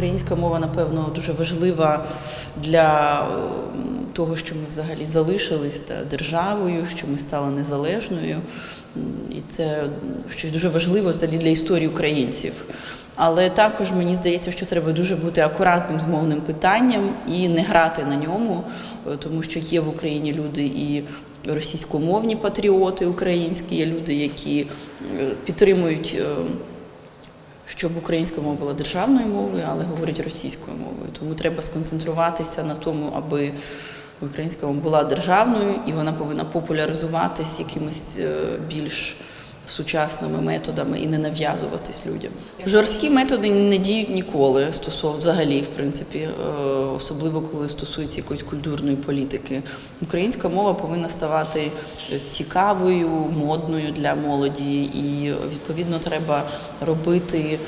українська мова, напевно, дуже важлива для е, того, що ми взагалі залишились державою, що ми стали незалежною. І це щось дуже важливе взагалі для історії українців. Але також мені здається, що треба дуже бути акуратним з мовним питанням і не грати на ньому, е, тому що є в Україні люди і російськомовні патріоти українські, є люди, які е, підтримують. Щоб українська мова була державною мовою, але говорять російською мовою. Тому треба сконцентруватися на тому, аби українська мова була державною і вона повинна популяризуватись якимись е, більш сучасними методами і не нав'язуватись людям. Жорсткі методи не діють ніколи стосовно взагалі, в принципі, е, особливо коли стосується якоїсь культурної політики. Українська мова повинна ставати цікавою, модною для молоді, і відповідно треба робити.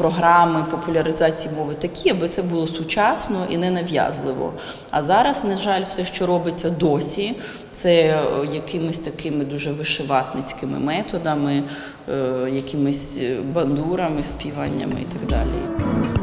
Програми популяризації мови такі, аби це було сучасно і не нав'язливо. А зараз, на жаль, все, що робиться досі, це е, якимись такими дуже вишиватницькими методами, е, якимись е, бандурами, співаннями і так далі.